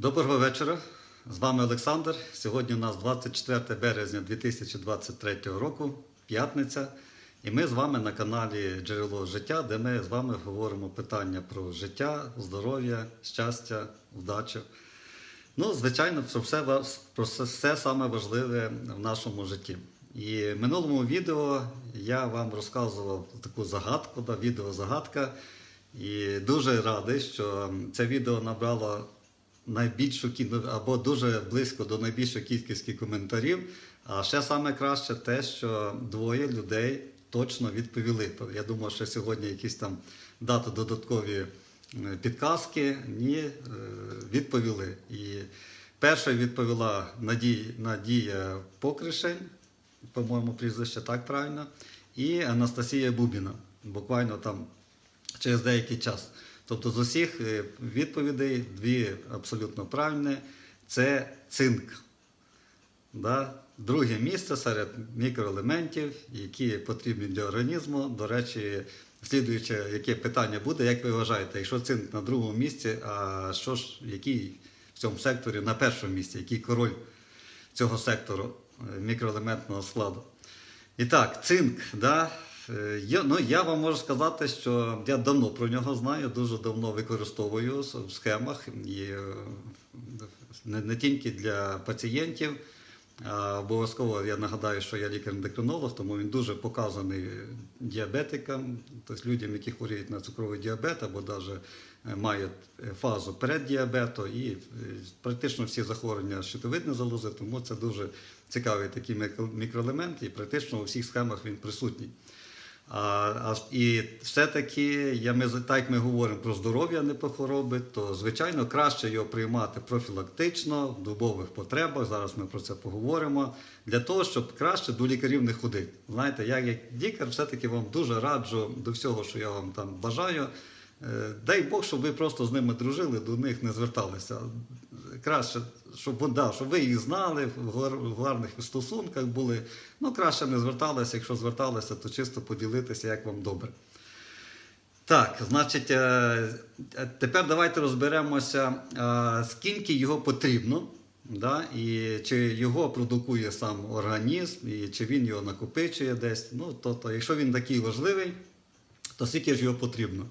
Доброго вечора. З вами Олександр. Сьогодні у нас 24 березня 2023 року, п'ятниця. І ми з вами на каналі Джерело життя, де ми з вами говоримо питання про життя, здоров'я, щастя, вдачу. Ну, звичайно, про все, про все саме важливе в нашому житті. І в минулому відео я вам розказував таку загадку, да, відео загадка. І дуже радий, що це відео набрало найбільшу або дуже близько до найбільшої кількості коментарів. А ще саме краще те, що двоє людей точно відповіли. Я думаю, що сьогодні якісь там дати додаткові е, підказки. Ні, е, відповіли. І перша відповіла Надія, Надія Покришень, по-моєму, прізвище так правильно, і Анастасія Бубіна. Буквально там через деякий час. Тобто з усіх е, відповідей дві абсолютно правильні це цинк. Да? Друге місце серед мікроелементів, які потрібні для організму. До речі, слідуюче, яке питання буде, як ви вважаєте, якщо цинк на другому місці, а що ж, який в цьому секторі на першому місці, який король цього сектору е, мікроелементного складу? І так, цинк, да? Е, я, ну, я вам можу сказати, що я давно про нього знаю, дуже давно використовую в схемах і е, не, не тільки для пацієнтів. А обов'язково я нагадаю, що я лікар-ендокринолог, тому він дуже показаний діабетикам, тобто людям, які хворіють на цукровий діабет або навіть мають фазу переддіабету і е, практично всі захворювання щитовидної залози, тому це дуже цікавий такий мікро- мікроелемент, і практично у всіх схемах він присутній. А, і все-таки, я, ми, так як ми говоримо про здоров'я, не про хвороби, то звичайно краще його приймати профілактично в дубових потребах. Зараз ми про це поговоримо. Для того, щоб краще до лікарів не ходити. Знаєте, я як лікар все-таки вам дуже раджу до всього, що я вам там бажаю. Е, Дай Бог, щоб ви просто з ними дружили, до них не зверталися. Краще, щоб, да, щоб ви їх знали, в гарних стосунках були. Ну, краще не зверталися, якщо зверталися, то чисто поділитися, як вам добре. Так, значить, е, е, тепер давайте розберемося, е, скільки його потрібно, да, і чи його продукує сам організм, і чи він його накопичує десь. Ну, тобто, якщо він такий важливий, то скільки ж його потрібно?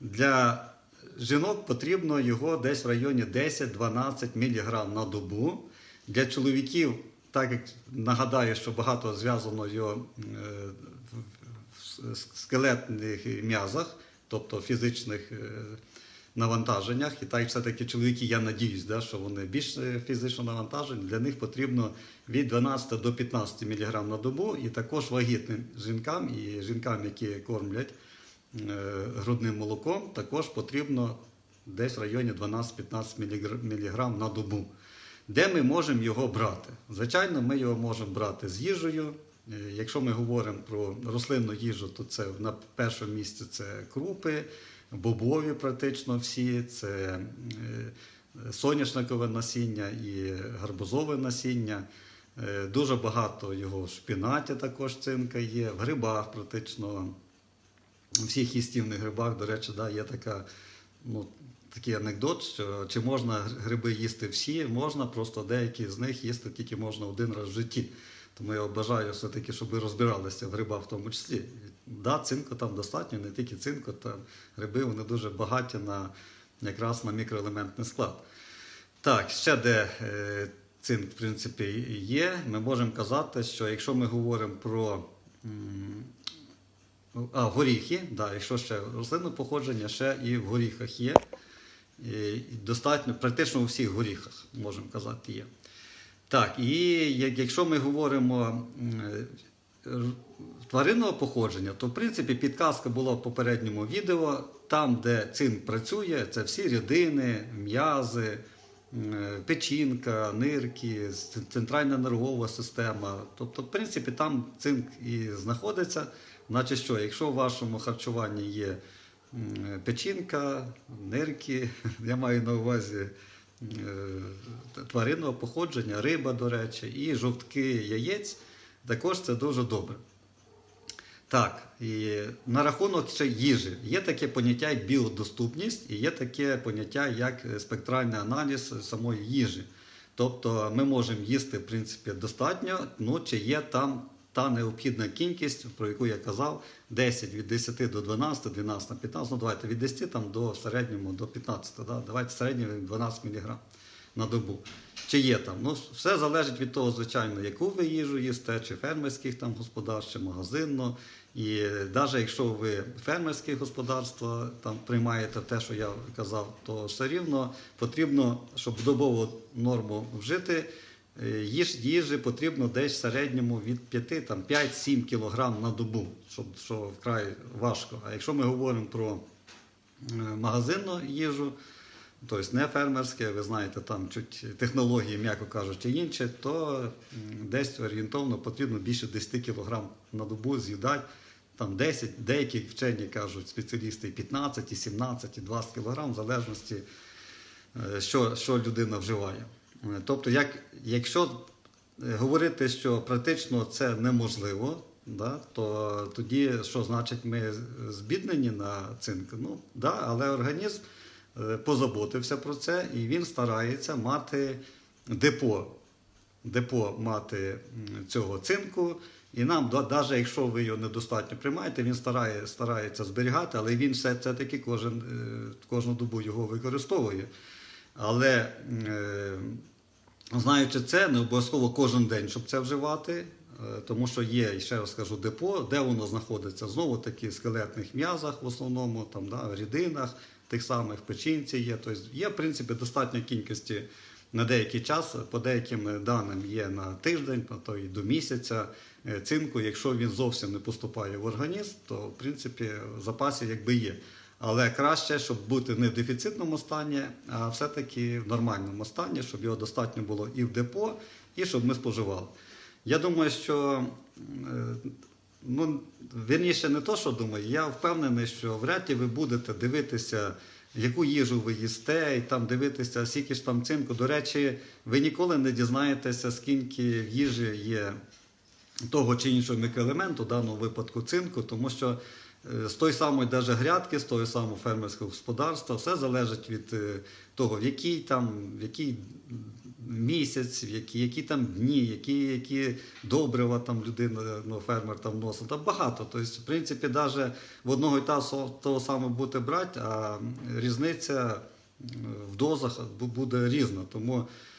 Для жінок потрібно його десь в районі 10-12 мг на добу. Для чоловіків, так як нагадаю, що багато зв'язано його е, в скелетних м'язах, тобто фізичних е, навантаженнях. І так все-таки чоловіки, я надіюсь, да, що вони більш е, фізично навантажені, для них потрібно від 12 до 15 мг на добу, і також вагітним жінкам і жінкам, які кормлять грудним молоком, також потрібно десь в районі 12-15 мг на добу. Де ми можемо його брати? Звичайно, ми його можемо брати з їжею. Е, Якщо ми говоримо про рослинну їжу, то це на першому місці це крупи, бобові практично всі, це е, соняшникове насіння і гарбузове насіння. Е, Дуже багато його в шпінаті також цинка є, в грибах практично у всіх їстівних грибах, до речі, да, є така, ну, такий анекдот, що чи можна гриби їсти всі, можна, просто деякі з них їсти тільки можна один раз в житті. Тому я бажаю все-таки, щоб ви розбиралися в грибах в тому числі. Да, цинку там достатньо, не тільки цинку, там гриби вони дуже багаті на якраз на мікроелементний склад. Так, ще де е, цинк, в принципі, є. Ми можемо казати, що якщо ми говоримо про м, а, горіхи, да, якщо ще рослинне походження, ще і в горіхах є. І достатньо, практично у всіх горіхах, можемо казати, є. Так, і якщо ми говоримо е, тваринного походження, то в принципі підказка була в попередньому відео. Там, де цинк працює, це всі рідини, м'язи, е, печінка, нирки, центральна нервова система. Тобто, в принципі, там цинк і знаходиться. Значить, що, якщо в вашому харчуванні є печінка, нирки, я маю на увазі е, тваринного походження, риба, до речі, і жовтки яєць, також це дуже добре. Так, і на рахунок ще їжі. Є таке поняття як біодоступність і є таке поняття як спектральний аналіз самої їжі. Тобто ми можемо їсти, в принципі, достатньо, ну чи є там та необхідна кількість, про яку я казав, 10 від 10 до 12, 12 на 15, ну давайте від 10 там, до середньому до 15, да? давайте середньому 12 мг на добу. Чи є там? Ну, все залежить від того, звичайно, яку ви їжу їсте, чи фермерських там господарств, чи магазинно. І навіть якщо ви фермерське господарство там приймаєте те, що я казав, то все рівно потрібно, щоб добову норму вжити, їж, їжі потрібно десь в середньому від 5, там 5-7 кг на добу, щоб, що вкрай важко. А якщо ми говоримо про е, магазинну їжу, тобто не фермерське, ви знаєте, там чуть технології, м'яко кажучи, інші, то десь орієнтовно потрібно більше 10 кг на добу з'їдати. Там 10, деякі вчені кажуть, спеціалісти і 15, і 17, і 20 кг, в залежності, е, що, що людина вживає. Тобто, як, якщо е, говорити, що практично це неможливо, да, то тоді що значить ми збіднені на цинк? Ну, да, але організм е, позаботився про це і він старається мати депо, депо мати цього цинку. І нам, навіть якщо ви його недостатньо приймаєте, він старає, старається зберігати, але він все це таки кожен, е, кожну добу його використовує. Але знаючи це, не обов'язково кожен день, щоб це вживати, е, тому що є, ще раз скажу, депо, де воно знаходиться. Знову таки скелетних м'язах, в основному, там, да, рідинах, тих самих печінці є. Тобто є, в принципі, достатньо кількості на деякий час, по деяким даним є на тиждень, а то і до місяця е, цинку. Якщо він зовсім не поступає в організм, то в принципі в якби є. Але краще, щоб бути не в дефіцитному стані, а все-таки в нормальному стані, щоб його достатньо було і в депо, і щоб ми споживали. Я думаю, що е, ну, вірніше не то, що думаю, я впевнений, що вряд ли ви будете дивитися, яку їжу ви їсте, і там дивитися, скільки ж там цинку. До речі, ви ніколи не дізнаєтеся, скільки в їжі є того чи іншого мікроелементу, в даному випадку цинку, тому що з тої самої даже грядки, з того самого фермерського господарства, все залежить від е, того, в який там, в який місяць, в які, які там дні, які, які добрива там людина, ну, фермер там вносить. Там багато. Тобто, в принципі, навіть в одного і того самого буде брати, а різниця е, в дозах буде різна. Тому Е,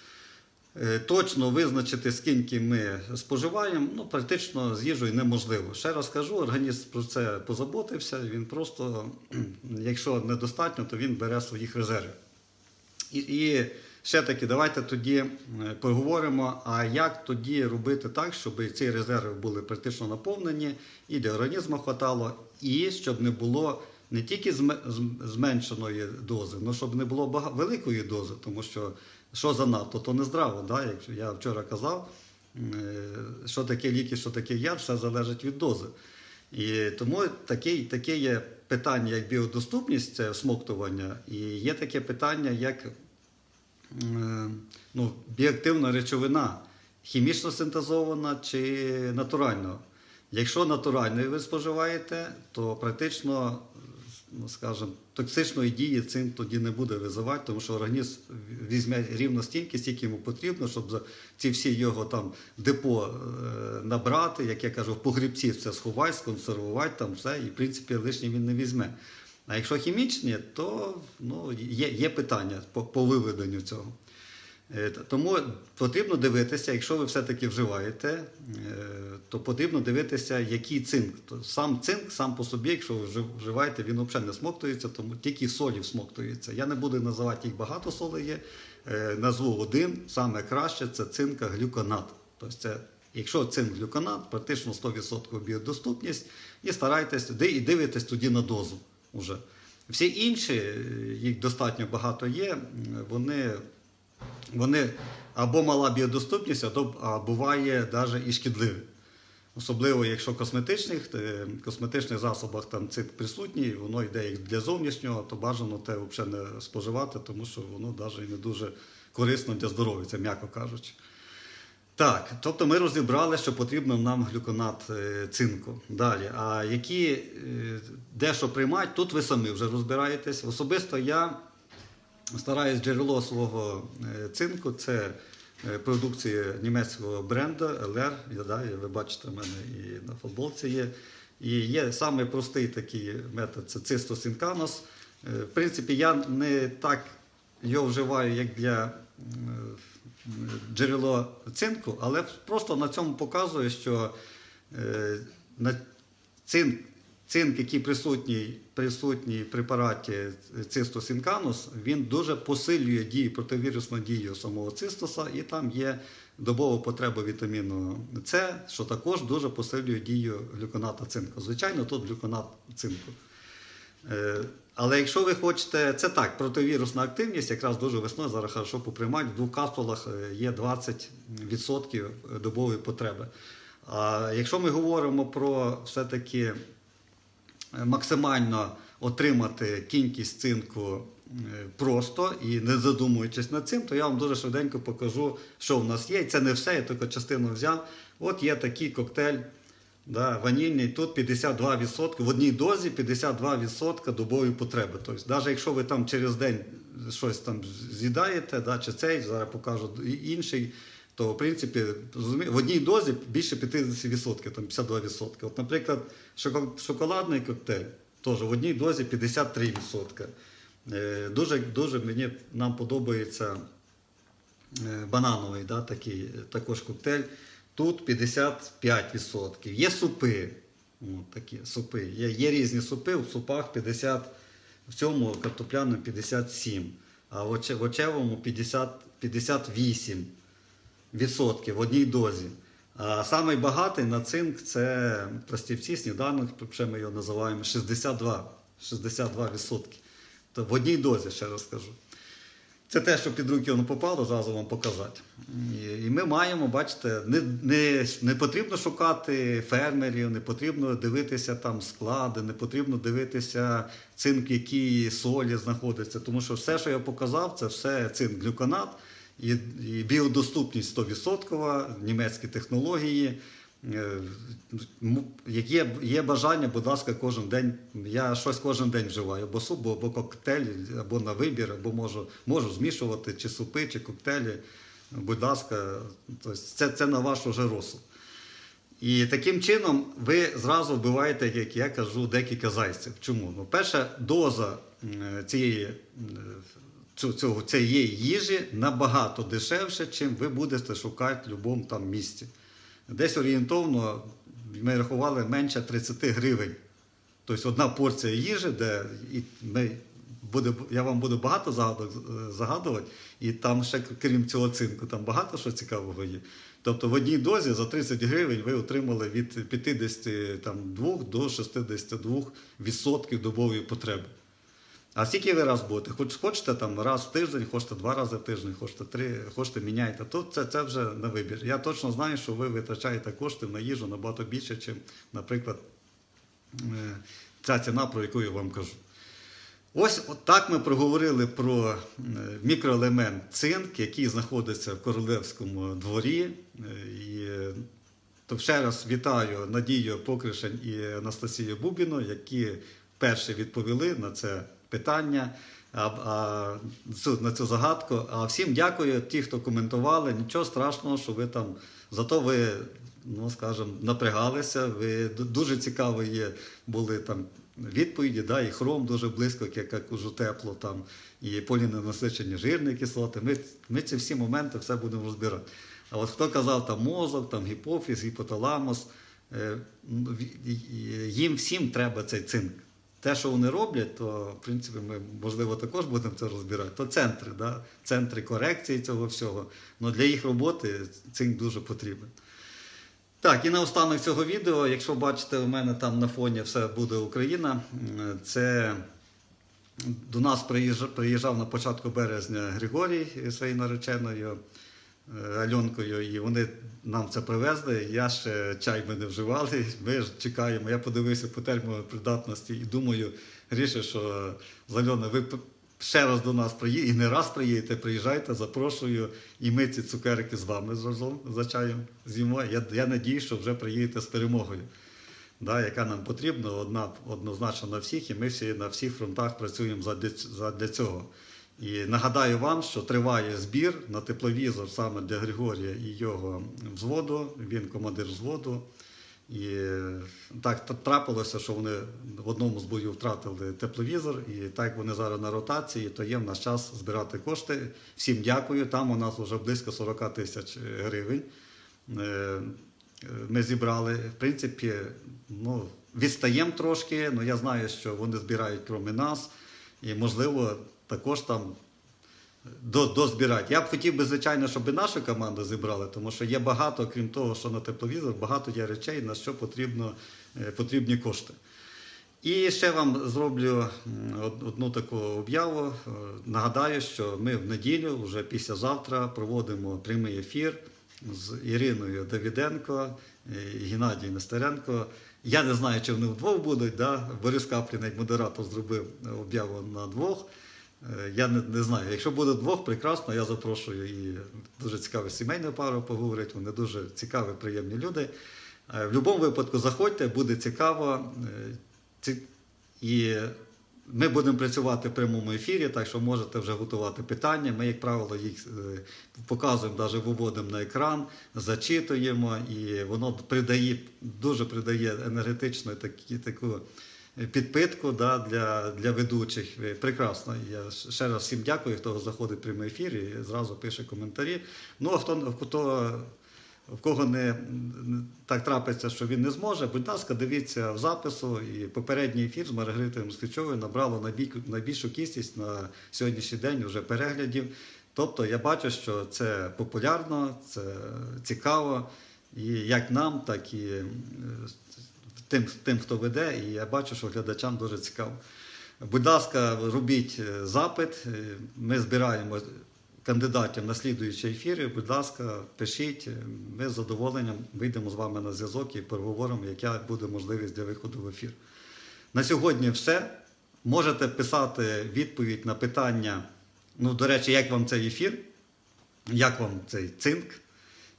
Точно визначити, скільки ми споживаємо, ну практично з їжею неможливо. Ще раз кажу, організм про це позаботився. Він просто, якщо недостатньо, то він бере своїх резервів. І, і ще таки, давайте тоді е, поговоримо, а як тоді робити так, щоб ці резерви були практично наповнені, і для організму хватало, і щоб не було не тільки зменшеної дози, але щоб не було великої дози, тому що що занадто, то не здраво. Да? Якщо я вчора казав, е, що таке ліки, що таке яд, все залежить від дози. І тому таке, таке є питання, як біодоступність, це всмоктування, і є таке питання, як ну, біоактивна речовина, хімічно синтезована чи натурально. Якщо натуральної ви споживаєте, то практично, ну, скажімо, токсичної дії цим тоді не буде визивати, тому що організм візьме рівно стільки, скільки йому потрібно, щоб ці всі його там депо е, набрати, як я кажу, в погрібці це сховати, сконсервувати, там все, і в принципі лишнє він не візьме. А якщо хімічні, то ну, є, є питання по, по виведенню цього. Е, Тому потрібно дивитися, якщо ви все-таки вживаєте, е, то потрібно дивитися, який цинк. Сам цинк, сам по собі, якщо ви вжив- вживаєте, він взагалі не смоктується, тому тільки солі всмоктується. Я не буду називати їх багато солей є. Е, Назву один, саме краще це цинка глюконат. Тобто це, якщо цинк глюконат, практично 100% біодоступність, і старайтесь і дивитесь тоді на дозу. Уже. Всі інші, їх достатньо багато є, вони вони або мала біодоступність, а буває навіть і шкідливі. Особливо, якщо в косметичних, е, косметичних засобах там цинк присутній, воно йде як для зовнішнього, то бажано те взагалі не споживати, тому що воно навіть не дуже корисно для здоров'я, це м'яко кажучи. Так, тобто ми розібрали, що потрібно нам глюконат е, цинку. Далі. А які е, де що приймати, тут ви самі вже розбираєтесь. Особисто я стараюсь джерело свого е, цинку. Це е, продукція німецького бренду LR. Да, ви бачите, в мене і на футболці є. І є самий простий такий метод це цистосинканос. Е, В принципі, я не так його вживаю, як для джерело цинку, але просто на цьому показує, що на цинк, цинк, який присутній, присутній в препараті цистосинканус, він дуже посилює дію, противірусну дію самого цистоса, і там є добова потреба вітаміну С, що також дуже посилює дію глюконата цинку. Звичайно, тут глюконат цинку. Е, Але якщо ви хочете, це так, противірусна активність, якраз дуже весною зараз хорошо поприймати. В двох капсулах е, є 20% добової потреби. А якщо ми говоримо про все-таки максимально отримати кількість цинку е, просто і не задумуючись над цим, то я вам дуже швиденько покажу, що в нас є. Це не все, я тільки частину взяв. От є такий коктейль да, ванільний, тут 52%, в одній дозі 52% добової потреби. Тобто, навіть якщо ви там через день щось там з'їдаєте, да, чи цей, зараз покажу інший, то в принципі в одній дозі більше 50%, там 52%. От, наприклад, шоколадний коктейль теж в одній дозі 53%. Е, Дуже, дуже мені нам подобається е, банановий, да, такий, е, також коктейль. Тут 55%. Є супи. От такі супи. Є, є різні супи, в супах 50, в цьому картопляному 57, а в оче- очевому 50, 58 відсотків в одній дозі. А самий багатий на цинк це пластівці, сніданок, ще ми його називаємо 62, 62 відсотки. То в одній дозі, ще раз скажу. Це те, що під руки воно попало, зразу вам показати. І, ми маємо, бачите, не, не, не потрібно шукати фермерів, не потрібно дивитися там склади, не потрібно дивитися цинк, в якій солі знаходиться. Тому що все, що я показав, це все цинк глюконат і, біодоступність 100%, німецькі технології. Е, є, є бажання, будь ласка, кожен день. Я щось кожен день вживаю, або суп, або коктейль, або на вибір, або можу, можу змішувати чи супи, чи коктейлі. Будь ласка, тобто це, це на ваш уже розсуд. І таким чином ви зразу вбиваєте, як я кажу, декілька зайців. Чому? Ну, перша доза цієї, цієї їжі набагато дешевше, чим ви будете шукати в будь-якому там місці. Десь орієнтовно ми рахували менше 30 гривень. Тобто одна порція їжі, де і ми буде, я вам буду багато загадок е, загадувати, і там ще крім цього цинку, там багато що цікавого є. Тобто в одній дозі за 30 гривень ви отримали від 52 до 62 відсотків добової потреби. А скільки ви раз будете? Хоч хочете там раз в тиждень, хочете два рази в тиждень, хочете три, хочете міняйте. То це, це вже на вибір. Я точно знаю, що ви витрачаєте кошти на їжу набагато більше, ніж, наприклад, е, ця ціна, про яку я вам кажу. Ось так ми проговорили про е, мікроелемент цинк, який знаходиться в королевському дворі. Е, І то ще раз вітаю Надію Покришень і Анастасію Бубіну, які перші відповіли на це питання, а, а, цю, на цю загадку. А всім дякую, ті, хто коментували. Нічого страшного, що ви там. Зато ви, ну скажімо, напрягалися. Ви дуже цікаві були там відповіді, да, і хром дуже близько, як кажу, тепло, там, і поліненасичені жирні кислоти. Ми, ми ці всі моменти все будемо розбирати. А от хто казав там мозок, там гіпофіз, гіпоталамус, е, їм всім треба цей цинк. Те, що вони роблять, то в принципі ми можливо також будемо це розбирати. То центри, да? центри корекції цього всього. Ну для їх роботи цинк дуже потрібен. Так, і наостанок цього відео, якщо бачите, у мене там на фоні все буде Україна. Це до нас приїжджав, на початку березня Григорій своєю нареченою Альонкою, і вони нам це привезли. Я ще чай ми не вживали. Ми ж чекаємо. Я подивився по термопридатності і думаю, Гріше, що з Альоною ви ще раз до нас приїдете, і не раз приїдете, приїжджайте, запрошую, і ми ці цукерки з вами разом за чаєм з'їмо. Я, я надію, що вже приїдете з перемогою, да, яка нам потрібна, одна, однозначно на всіх, і ми всі на всіх фронтах працюємо задля, задля цього. І нагадаю вам, що триває збір на тепловізор саме для Григорія і його взводу. Він командир взводу. І так трапилося, що вони в одному з боїв втратили тепловізор, і так вони зараз на ротації, то є в нас час збирати кошти. Всім дякую. Там у нас вже близько 40 тисяч гривень. Е, Ми зібрали. В принципі, ну, відстаємо трошки, але я знаю, що вони збирають крім нас, і можливо також там дозбирати. Я б хотів би, звичайно, щоб і нашу команду зібрали, тому що є багато, крім того, що на тепловізор, багато є речей, на що потрібно, е, потрібні кошти. І ще вам зроблю одну таку об'яву. Е, Нагадаю, що ми в неділю, вже післязавтра, проводимо прямий ефір з Іриною Давіденко е, і Геннадієм Нестеренко. Я не знаю, чи вони вдвох будуть. Да? Борис Каплін, як модератор, зробив об'яву на двох. Е, Я не, не знаю. Якщо буде двох, прекрасно, я запрошую і дуже цікаву сімейну пару поговорити. Вони дуже цікаві, приємні люди. Е, В будь-якому випадку заходьте, буде цікаво. Е, І ми будемо працювати в прямому ефірі, так що можете вже готувати питання. Ми, як правило, їх показуємо, навіть виводимо на екран, зачитуємо, і воно придає, дуже придає енергетичну таку підпитку да, для, для ведучих. Прекрасно. Я ще раз всім дякую, хто заходить в прямий ефір і зразу пише коментарі. Ну, а хто, хто в кого не так трапиться, що він не зможе, будь ласка, дивіться в запису. І попередній ефір з Маргаритою Москвичовою набрало найбі- найбільшу кількість на сьогоднішній день вже переглядів. Тобто я бачу, що це популярно, це цікаво, і як нам, так і е, тим, тим, хто веде, і я бачу, що глядачам дуже цікаво. Будь ласка, робіть е, запит. Е, Ми збираємо кандидатів на слідуючі ефіри. Будь ласка, пишіть. Е, Ми з задоволенням вийдемо з вами на зв'язок і переговоримо, яка буде можливість для виходу в ефір. На сьогодні все. Можете писати відповідь на питання. Ну, до речі, як вам цей ефір? Як вам цей цинк?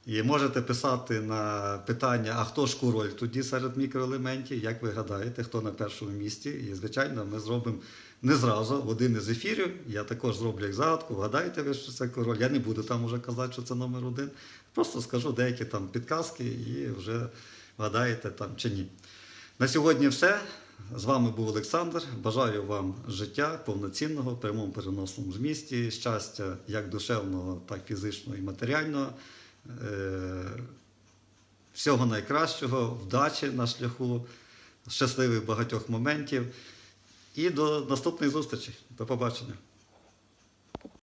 І можете писати на питання, а хто ж король тоді серед мікроелементів, як ви гадаєте, хто на першому місці? І, звичайно, ми зробимо не зразу один із ефірів. Я також зроблю як загадку. Вгадаєте ви, що це король? Я не буду там уже казати, що це номер один. Просто скажу деякі там підказки і вже вгадаєте там чи ні. На сьогодні все. З вами був Олександр. Бажаю вам життя повноцінного, прямому переносному змісті, щастя як душевного, так і фізичного і матеріального. Е, Всього найкращого, вдачі на шляху, щасливих багатьох моментів. І до наступних зустрічі. До побачення.